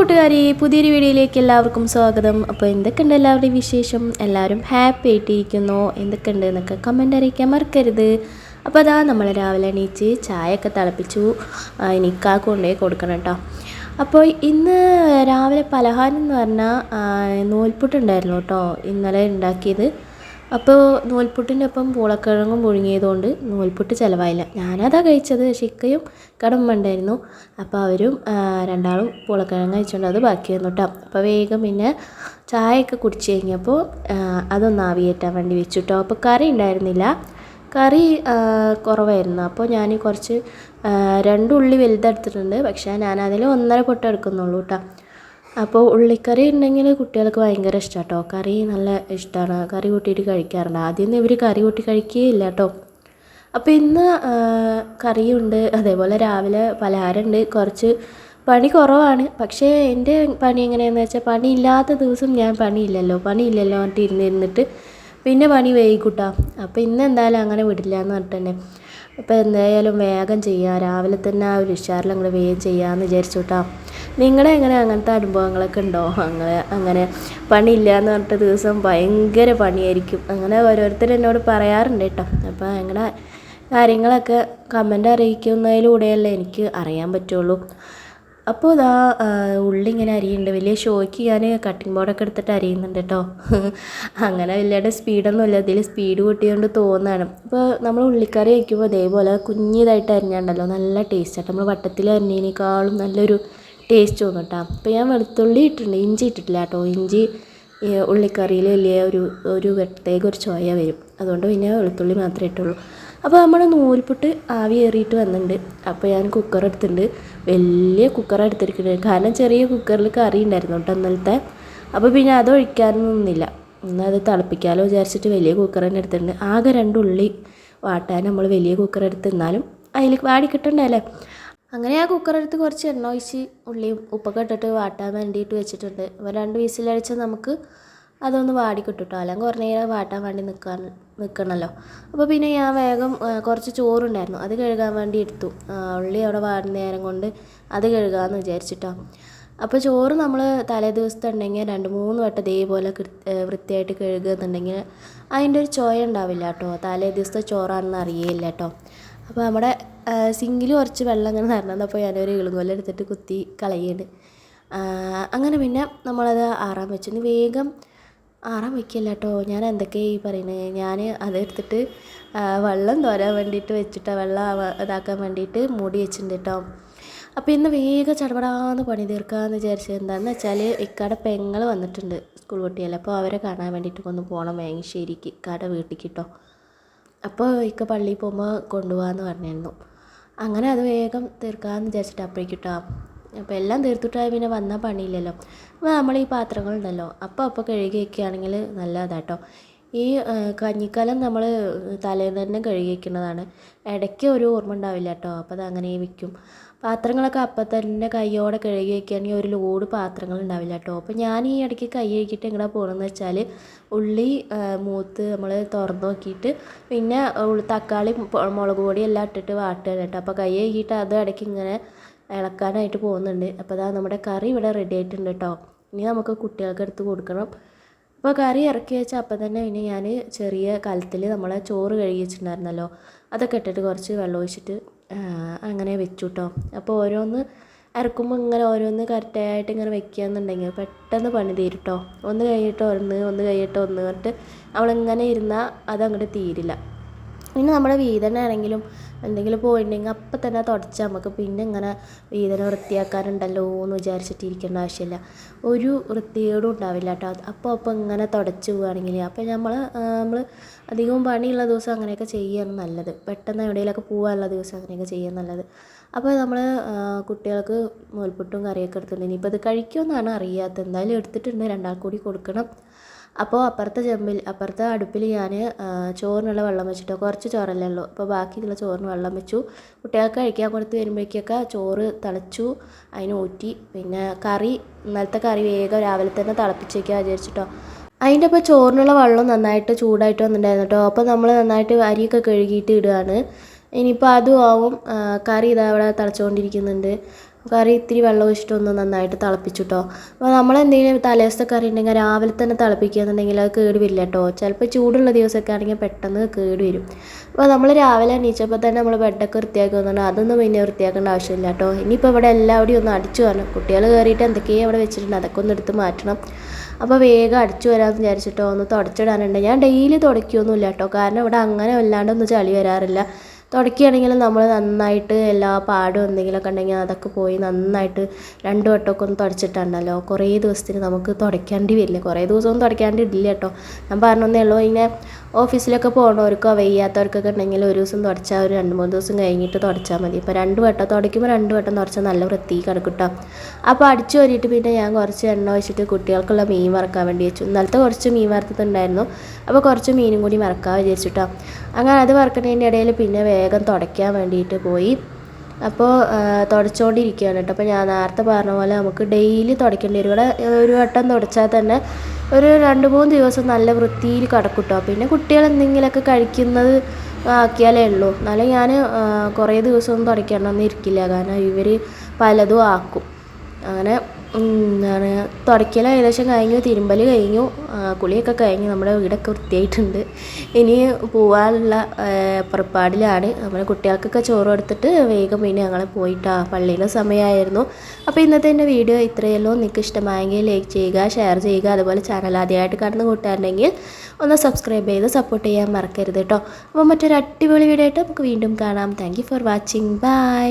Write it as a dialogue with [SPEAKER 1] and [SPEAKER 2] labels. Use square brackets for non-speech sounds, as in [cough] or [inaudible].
[SPEAKER 1] കൂട്ടുകാരി പുതിയൊരു വീഡിയോയിലേക്ക് എല്ലാവർക്കും സ്വാഗതം. അപ്പോൾ എന്തൊക്കെയുണ്ട് എല്ലാവരുടെയും വിശേഷം? എല്ലാവരും ഹാപ്പി ആയിട്ടിരിക്കുന്നു. എന്തൊക്കെയുണ്ട് എന്നൊക്കെ കമന്റ് അറിയിക്കാൻ മറക്കരുത്. അപ്പോൾ അതാ നമ്മൾ രാവിലെ എണീച്ച് ചായയൊക്കെ തിളപ്പിച്ചു. എനിക്കാ കൊണ്ടുപോയി കൊടുക്കണം കേട്ടോ. അപ്പോൾ ഇന്ന് രാവിലെ പലഹാരം എന്ന് പറഞ്ഞാൽ നൂൽപുട്ടുണ്ടായിരുന്നു കേട്ടോ. ഇന്നലെ ഉണ്ടാക്കിയത്. അപ്പോൾ നൂൽപുട്ടിന്റെ ഒപ്പം പൂളക്കിഴങ്ങും പുഴുങ്ങിയതുകൊണ്ട് നൂൽപുട്ട് ചിലവായില്ല. ഞാനതാ കഴിച്ചത് പക്ഷേ ഇക്കയും കടമ്പ ഉണ്ടായിരുന്നു അപ്പോൾ അവരും രണ്ടാളും പൂളക്കിഴങ്ങ് കഴിച്ചുകൊണ്ട് അത് ബാക്കി വന്നു കേട്ടോ അപ്പോൾ വേഗം പിന്നെ ചായയൊക്കെ കുടിച്ച് കഴിഞ്ഞപ്പോൾ അതൊന്ന് ആവിയേറ്റാൻ വേണ്ടി വെച്ചു കേട്ടോ അപ്പോൾ കറി ഉണ്ടായിരുന്നില്ല. കറി കുറവായിരുന്നു. അപ്പോൾ ഞാൻ കുറച്ച് രണ്ട് ഉള്ളി വലുതെടുത്തിട്ടുണ്ട്. പക്ഷേ ഞാൻ അതിൽ ഒന്നര പൊട്ട എടുക്കുന്നുള്ളൂ കേട്ടോ അപ്പോൾ ഉള്ളിക്കറി ഉണ്ടെങ്കിൽ കുട്ടികൾക്ക് ഭയങ്കര ഇഷ്ടമാണ് കേട്ടോ കറി നല്ല ഇഷ്ടമാണ് കറി കൂട്ടിയിട്ട് കഴിക്കാറുണ്ട്. ആദ്യമൊന്നും ഇവർ കറി കൂട്ടി കഴിക്കുകയില്ല കേട്ടോ അപ്പോൾ ഇന്ന് കറിയുണ്ട്. അതേപോലെ രാവിലെ പലഹാരമുണ്ട് കുറച്ച് പണി കുറവാണ്. പക്ഷേ എന്റെ പണി എങ്ങനെയാണെന്ന് വെച്ചാൽ പണിയില്ലാത്ത ദിവസം ഞാൻ പണിയില്ലല്ലോ പണിയില്ലല്ലോ പറഞ്ഞിട്ട് ഇരുന്നിരുന്നിട്ട് പിന്നെ പണി വൈകിട്ടാ അപ്പോൾ ഇന്ന് എന്തായാലും അങ്ങനെ വിടില്ല എന്ന് പറഞ്ഞിട്ട് തന്നെ അപ്പോൾ എന്തായാലും വേഗം ചെയ്യാം. രാവിലെ തന്നെ ആ ഒരു ഉഷാറിൽ അങ്ങോട്ട് വേഗം ചെയ്യാമെന്ന് വിചാരിച്ചു കേട്ടോ നിങ്ങളെ എങ്ങനെ അങ്ങനത്തെ അനുഭവങ്ങളൊക്കെ ഉണ്ടോ? അങ്ങനെ അങ്ങനെ പണിയില്ല എന്ന് പറഞ്ഞിട്ട് ദിവസം ഭയങ്കര പണിയായിരിക്കും. അങ്ങനെ ഓരോരുത്തർ എന്നോട് പറയാറുണ്ട് കേട്ടോ. അപ്പോൾ അങ്ങനെ കാര്യങ്ങളൊക്കെ കമന്റ് അറിയിക്കുന്നതിലൂടെയല്ലേ എനിക്ക് അറിയാൻ പറ്റുള്ളൂ. അപ്പോൾ ഇതാ ഉള്ളി ഇങ്ങനെ അരിയുന്നുണ്ട്. വലിയ ഷോയ്ക്ക് ഞാൻ കട്ടിംഗ് ബോർഡൊക്കെ എടുത്തിട്ട് അരിയുന്നുണ്ട് കേട്ടോ. [laughs] അങ്ങനെ വലിയ സ്പീഡൊന്നും ഇല്ല ഇതിൽ സ്പീഡ് കൂട്ടിയോണ്ട് തോന്നാണ്. ഇപ്പോൾ നമ്മൾ ഉള്ളിക്കറി വയ്ക്കുമ്പോൾ ഇതേപോലെ കുഞ്ഞിതായിട്ട് അരിഞ്ഞാണ്ടല്ലോ. നല്ല ടേസ്റ്റ് നമ്മൾ വട്ടത്തിൽ അരിഞ്ഞതിനേക്കാളും നല്ലൊരു ടേസ്റ്റ് തോന്നും കേട്ടോ. അപ്പോൾ ഞാൻ വെളുത്തുള്ളി ഇട്ടിട്ടുണ്ട്. ഇഞ്ചി ഇട്ടിട്ടില്ല കേട്ടോ. ഇഞ്ചി ഉള്ളിക്കറിയിൽ വലിയ ഒരു ഒരു പ്രത്യേക ഒരു ചോയ വരും. അതുകൊണ്ട് പിന്നെ വെളുത്തുള്ളി മാത്രമേ ഇട്ടുള്ളൂ. അപ്പോൾ നമ്മൾ നൂൽപുട്ട് ആവി ഏറിയിട്ട് വന്നിട്ടുണ്ട് അപ്പോൾ ഞാൻ കുക്കർ എടുത്തിട്ടുണ്ട് വലിയ കുക്കർ എടുത്തിരിക്കുന്നത് കാരണം ചെറിയ കുക്കറിൽ കറി ഉണ്ടായിരുന്നു കേട്ടോ ഇന്നലത്തെ. അപ്പോൾ പിന്നെ അത് ഒഴിക്കാനൊന്നുമില്ല ഒന്ന് അത് തിളപ്പിക്കാമല്ലോ വിചാരിച്ചിട്ട് വലിയ കുക്കർ തന്നെ എടുത്തിട്ടുണ്ട്. ആകെ രണ്ടുള്ളി വാട്ടാൻ നമ്മൾ വലിയ കുക്കർ എടുത്ത് എന്നാലും അതിൽ വാടി കിട്ടണ്ടല്ലേ അങ്ങനെ ആ കുക്കർ എടുത്ത് കുറച്ച് എണ്ണ ഒഴിച്ച് ഉള്ളിയും ഉപ്പൊക്കെ ഇട്ടിട്ട് വാട്ടാൻ വേണ്ടിയിട്ട് വെച്ചിട്ടുണ്ട്. അപ്പോൾ രണ്ട് വിസിലടിച്ച് നമുക്ക് അതൊന്ന് വാടി അല്ലെങ്കിൽ കുറേ നേരം വാട്ടാൻ വേണ്ടി നിൽക്കാൻ നിൽക്കണമല്ലോ അപ്പോൾ പിന്നെ ഞാൻ വേഗം കുറച്ച് ചോറുണ്ടായിരുന്നു. അത് കഴുകാൻ വേണ്ടി എടുത്തു. ഉള്ളി അവിടെ വാടുന്ന നേരം കൊണ്ട് അത് കഴുകാമെന്ന് വിചാരിച്ചിട്ടോ. അപ്പോൾ ചോറ് നമ്മൾ തലേ ദിവസത്തെ ഉണ്ടെങ്കിൽ രണ്ട് മൂന്ന് വട്ടം ഇതേപോലെ വൃത്തിയായിട്ട് കഴുകുന്നുണ്ടെങ്കിൽ അതിന്റെ ഒരു ചോയ ഉണ്ടാവില്ല കേട്ടോ. തലേ ദിവസത്തെ ചോറാണെന്ന് അറിയില്ല കേട്ടോ. അപ്പോൾ നമ്മുടെ സിങ്കിൽ കുറച്ച് വെള്ളം ഇങ്ങനെ നിറഞ്ഞപ്പോൾ ഞാനൊരു ഇളുങ്കോല എടുത്തിട്ട് കുത്തി കളയുന്നുണ്ട് അങ്ങനെ പിന്നെ നമ്മളത് ആറാൻ വെച്ചു. വേഗം ആറാൻ വയ്ക്കില്ല കേട്ടോ ഞാൻ എന്തൊക്കെയാണ് ഈ പറയുന്നത് ഞാൻ അതെടുത്തിട്ട് വെള്ളം തോരാൻ വേണ്ടിയിട്ട് വെച്ചിട്ട് വെള്ളം ഇതാക്കാൻ വേണ്ടിയിട്ട് മൂടി വെച്ചിട്ടുണ്ട് കേട്ടോ അപ്പോൾ ഇന്ന് വേഗം ചടപടാന്ന് പണി തീർക്കാമെന്ന് വിചാരിച്ചത് എന്താണെന്ന് വെച്ചാൽ ഇക്കാടെ പെങ്ങൾ വന്നിട്ടുണ്ട് സ്കൂൾ കുട്ടികളെ. അപ്പോൾ അവരെ കാണാൻ വേണ്ടിയിട്ട് ഒന്ന് പോകണം വേങ്ങശ്ശേരിക്ക് ഇക്കാടെ വീട്ടിലേക്ക് കേട്ടോ അപ്പോൾ ഇക്ക പള്ളിയിൽ പോകുമ്പോൾ കൊണ്ടുപോകാമെന്ന് പറഞ്ഞിരുന്നു. അങ്ങനെ അത് വേഗം തീർക്കാമെന്ന് വിചാരിച്ചിട്ട് കേട്ടോ അപ്പോൾ എല്ലാം തീർത്തിട്ടായ പിന്നെ വന്നാൽ പണിയില്ലല്ലോ. അപ്പോൾ നമ്മൾ ഈ പാത്രങ്ങളുണ്ടല്ലോ അപ്പോൾ അപ്പോൾ കഴുകി വയ്ക്കുകയാണെങ്കിൽ നല്ലതാട്ടോ. ഈ കഞ്ഞിക്കാലം നമ്മൾ തലേന്ന് തന്നെ കഴുകി വയ്ക്കുന്നതാണ് ഇടയ്ക്ക് ഒരു ഓർമ്മ ഉണ്ടാവില്ല കേട്ടോ അപ്പോൾ അത് അങ്ങനെ വയ്ക്കും പാത്രങ്ങളൊക്കെ അപ്പം തന്നെ കൈയോടെ കഴുകി വയ്ക്കുകയാണെങ്കിൽ ഒരു ലോഡ് പാത്രങ്ങൾ ഉണ്ടാവില്ല കേട്ടോ അപ്പോൾ ഞാൻ ഈ ഇടയ്ക്ക് കൈ കഴുകിയിട്ട് എങ്ങനെ പോകണമെന്ന് വെച്ചാൽ ഉള്ളി മൂത്ത് നമ്മൾ തുറന്നു നോക്കിയിട്ട് പിന്നെ തക്കാളി മുളക് പൊടി എല്ലാം ഇട്ടിട്ട് വാട്ടുക കേട്ടോ. അപ്പോൾ കൈ കഴുകിയിട്ട് അത് ഇടയ്ക്ക് ഇങ്ങനെ ഇളക്കാനായിട്ട് പോകുന്നുണ്ട്. അപ്പോൾ അതാ നമ്മുടെ കറി ഇവിടെ റെഡി ആയിട്ടുണ്ട് കേട്ടോ ഇനി നമുക്ക് കുട്ടികൾക്ക് എടുത്ത് കൊടുക്കണം. അപ്പോൾ കറി ഇറക്കി വെച്ച അപ്പം തന്നെ ഇനി ഞാൻ ചെറിയ കലത്തിൽ നമ്മളെ ചോറ് കഴുകി വെച്ചിട്ടുണ്ടായിരുന്നല്ലോ. അതൊക്കെ ഇട്ടിട്ട് കുറച്ച് വെള്ളം ഒഴിച്ചിട്ട് അങ്ങനെ വെച്ചു കേട്ടോ അപ്പോൾ ഓരോന്ന് ഇറക്കുമ്പോൾ ഇങ്ങനെ ഓരോന്ന് കറക്റ്റായിട്ട് ഇങ്ങനെ വെക്കുകയെന്നുണ്ടെങ്കിൽ പെട്ടെന്ന് പണി തീരും കേട്ടോ ഒന്ന് കഴിയിട്ട് ഒന്ന് ഒന്ന് കഴിയിട്ട് ഒന്ന് പറഞ്ഞിട്ട് നമ്മളിങ്ങനെ ഇരുന്നാൽ അതങ്ങോട്ട് തീരില്ല. പിന്നെ നമ്മുടെ വീതനാണെങ്കിലും എന്തെങ്കിലും പോയിട്ടുണ്ടെങ്കിൽ അപ്പം തന്നെ തുടച്ച് നമുക്ക് പിന്നെ ഇങ്ങനെ വീതന വൃത്തിയാക്കാനുണ്ടല്ലോ എന്ന് വിചാരിച്ചിട്ട് ഇരിക്കേണ്ട ആവശ്യമില്ല. ഒരു വൃത്തികേടും ഉണ്ടാവില്ല കേട്ടോ. അപ്പോൾ അപ്പം ഇങ്ങനെ തുടച്ച് പോവുകയാണെങ്കിൽ അപ്പോൾ നമ്മൾ നമ്മൾ അധികവും പണിയുള്ള ദിവസം അങ്ങനെയൊക്കെ ചെയ്യുകയാണ് നല്ലത്. പെട്ടെന്ന് എവിടെയെങ്കിലുമൊക്കെ പോകാനുള്ള ദിവസം അങ്ങനെയൊക്കെ ചെയ്യുക നല്ലത്. അപ്പോൾ നമ്മൾ കുട്ടികൾക്ക് നൂൽപുട്ടും കറിയൊക്കെ എടുത്തിട്ടുണ്ട്. ഇനിയിപ്പോൾ ഇത് കഴിക്കുമെന്നാണ് അറിയാത്തത്. എന്തായാലും എടുത്തിട്ടുണ്ട്. രണ്ടാൾക്കൂടി കൊടുക്കണം. അപ്പോൾ അപ്പുറത്തെ ചെമ്പിൽ അപ്പുറത്തെ അടുപ്പിൽ ഞാൻ ചോറിനുള്ള വെള്ളം വെച്ചിട്ടോ കുറച്ച് ചോറല്ലേ ഉള്ളൂ. അപ്പോൾ ബാക്കിയുള്ള ചോറിന് വെള്ളം വെച്ചു. കുട്ടികൾക്ക് കഴിക്കാൻ കൊടുത്ത് വരുമ്പോഴേക്കൊക്കെ ചോറ് തിളച്ചു അതിന് ഊറ്റി പിന്നെ കറി ഇന്നലത്തെ കറി വേഗം രാവിലെ തന്നെ തിളപ്പിച്ച് വയ്ക്കാൻ വിചാരിച്ചിട്ടോ. അതിന്റെ അപ്പോൾ ചോറിനുള്ള വെള്ളം നന്നായിട്ട് ചൂടായിട്ട് വന്നിട്ടുണ്ടായിരുന്നു കേട്ടോ. അപ്പോൾ നമ്മൾ നന്നായിട്ട് അരിയൊക്കെ കഴുകിയിട്ട് ഇടുകയാണ്. ഇനിയിപ്പോൾ അതും ആവും. കറി ഇതാ അവിടെ തിളച്ചുകൊണ്ടിരിക്കുന്നുണ്ട്. കറി ഇത്തിരി വെള്ളം ഒഴിച്ചിട്ട് ഒന്ന് നന്നായിട്ട് തിളപ്പിച്ചിട്ടോ. അപ്പോൾ നമ്മൾ എന്തെങ്കിലും തലേദിവസത്തെ കറി ഉണ്ടെങ്കിൽ രാവിലെ തന്നെ തിളപ്പിക്കുകയെന്നുണ്ടെങ്കിൽ അത് കേട് വരില്ല കേട്ടോ ചിലപ്പോൾ ചൂടുള്ള ദിവസമൊക്കെ ആണെങ്കിൽ പെട്ടെന്ന് കേട് വരും അപ്പോൾ നമ്മൾ രാവിലെ എണീച്ചപ്പോൾ തന്നെ നമ്മൾ ബെഡൊക്കെ വൃത്തിയാക്കി വന്നിട്ട് അതൊന്നും പിന്നെ വൃത്തിയാക്കേണ്ട ആവശ്യമില്ല കേട്ടോ ഇനിയിപ്പോൾ ഇവിടെ എല്ലാവിടെയും ഒന്ന് അടിച്ചു വരണം. കുട്ടികൾ കയറിയിട്ട് എന്തൊക്കെയോ ഇവിടെ വെച്ചിട്ടുണ്ട്. അതൊക്കെ ഒന്ന് എടുത്ത് മാറ്റണം. അപ്പോൾ വേഗം അടിച്ചു വരാമെന്ന് വിചാരിച്ചിട്ടോ. ഒന്ന് തുടച്ചിടാനുണ്ട്. ഞാൻ ഡെയിലി തുടയ്ക്കൊന്നുമില്ല കേട്ടോ കാരണം ഇവിടെ അങ്ങനെ വല്ലാണ്ടൊന്നും ചളി വരാറില്ല. തുടയ്ക്കുകയാണെങ്കിൽ നമ്മൾ നന്നായിട്ട് എല്ലാ പാടും എന്തെങ്കിലുമൊക്കെ ഉണ്ടെങ്കിൽ അതൊക്കെ പോയി നന്നായിട്ട് രണ്ട് വട്ടമൊക്കെ ഒന്ന് തുടച്ചിട്ടുണ്ടല്ലോ. കുറേ ദിവസത്തിന് നമുക്ക് തുടയ്ക്കേണ്ടി വരില്ല. കുറേ ദിവസമൊന്നും തുടയ്ക്കാണ്ട് ഇല്ല കേട്ടോ. ഞാൻ പറഞ്ഞതേ ഉള്ളൂ ഇങ്ങനെ ഓഫീസിലൊക്കെ പോകണവർക്കോ വയ്യാത്തവർക്കൊക്കെ ഉണ്ടെങ്കിൽ ഒരു ദിവസം തുടച്ചാൽ ഒരു രണ്ട് മൂന്ന് ദിവസം കഴിഞ്ഞിട്ട് തുടച്ചാൽ മതി. ഇപ്പോൾ രണ്ട് വട്ടം തുടയ്ക്കുമ്പോൾ രണ്ട് വട്ടം തുടച്ചാൽ നല്ല വൃത്തി കിടക്കും കേട്ടോ അപ്പോൾ അടിച്ചു വരിയിട്ട് പിന്നെ ഞാൻ കുറച്ച് എണ്ണ വെച്ചിട്ട് കുട്ടികൾക്കുള്ള മീൻ വറക്കാൻ വേണ്ടി വെച്ചു. ഇന്നലത്തെ കുറച്ച് മീൻ വറുത്തിട്ടുണ്ടായിരുന്നു. അപ്പോൾ കുറച്ച് മീനും കൂടി വറക്കാൻ വിചാരിച്ചിട്ടോ അങ്ങനെ അത് വറക്കുന്നതിന്റെ ഇടയിൽ പിന്നെ വേഗം തുടയ്ക്കാൻ വേണ്ടിയിട്ട് പോയി. അപ്പോൾ തുടച്ചുകൊണ്ടിരിക്കുകയാണ് കേട്ടോ അപ്പോൾ ഞാൻ നേരത്തെ പറഞ്ഞ പോലെ നമുക്ക് ഡെയിലി തുടയ്ക്കേണ്ടി വരും. ഇവിടെ ഒരു വട്ടം തുടച്ചാൽ തന്നെ ഒരു രണ്ട് മൂന്ന് ദിവസം നല്ല വൃത്തിയിൽ കിടക്കും കേട്ടോ പിന്നെ കുട്ടികൾ എന്തെങ്കിലുമൊക്കെ കഴിക്കുന്നത് ആക്കിയാലേ ഉള്ളൂ. എന്നാലും ഞാൻ കുറേ ദിവസമൊന്നും ഇരിക്കില്ല കാരണം ഇവർ പലതും ആക്കും. അങ്ങനെ എന്താണ് തുടയ്ക്കൽ ഏകദേശം കഴിഞ്ഞു തിരുമ്പൽ കഴിഞ്ഞു. കുളിയൊക്കെ കഴിഞ്ഞു നമ്മുടെ വീടൊക്കെ വൃത്തിയായിട്ടുണ്ട്. ഇനി പോകാനുള്ള പുറപ്പാടിലാണ്. നമ്മുടെ കുട്ടികൾക്കൊക്കെ ചോറ് കൊടുത്തിട്ട് വേഗം പിന്നെ ഞങ്ങൾ പോയിട്ടാ പള്ളിയിലെ സമയമായിരുന്നു. അപ്പോൾ ഇന്നത്തെ എന്റെ വീഡിയോ ഇത്രയല്ലോ നിങ്ങൾക്ക് ഇഷ്ടമായെങ്കിൽ ലൈക്ക് ചെയ്യുക ഷെയർ ചെയ്യുക അതുപോലെ ചാനൽ ആദ്യമായിട്ട് കാണുന്ന കൂട്ടുകാരുണ്ടെങ്കിൽ ഒന്ന് സബ്സ്ക്രൈബ് ചെയ്ത് സപ്പോർട്ട് ചെയ്യാൻ മറക്കരുത് കേട്ടോ. അപ്പോൾ മറ്റൊരു അടിപൊളി വീഡിയോ ആയിട്ട് നമുക്ക് വീണ്ടും കാണാം. Thank for watching bye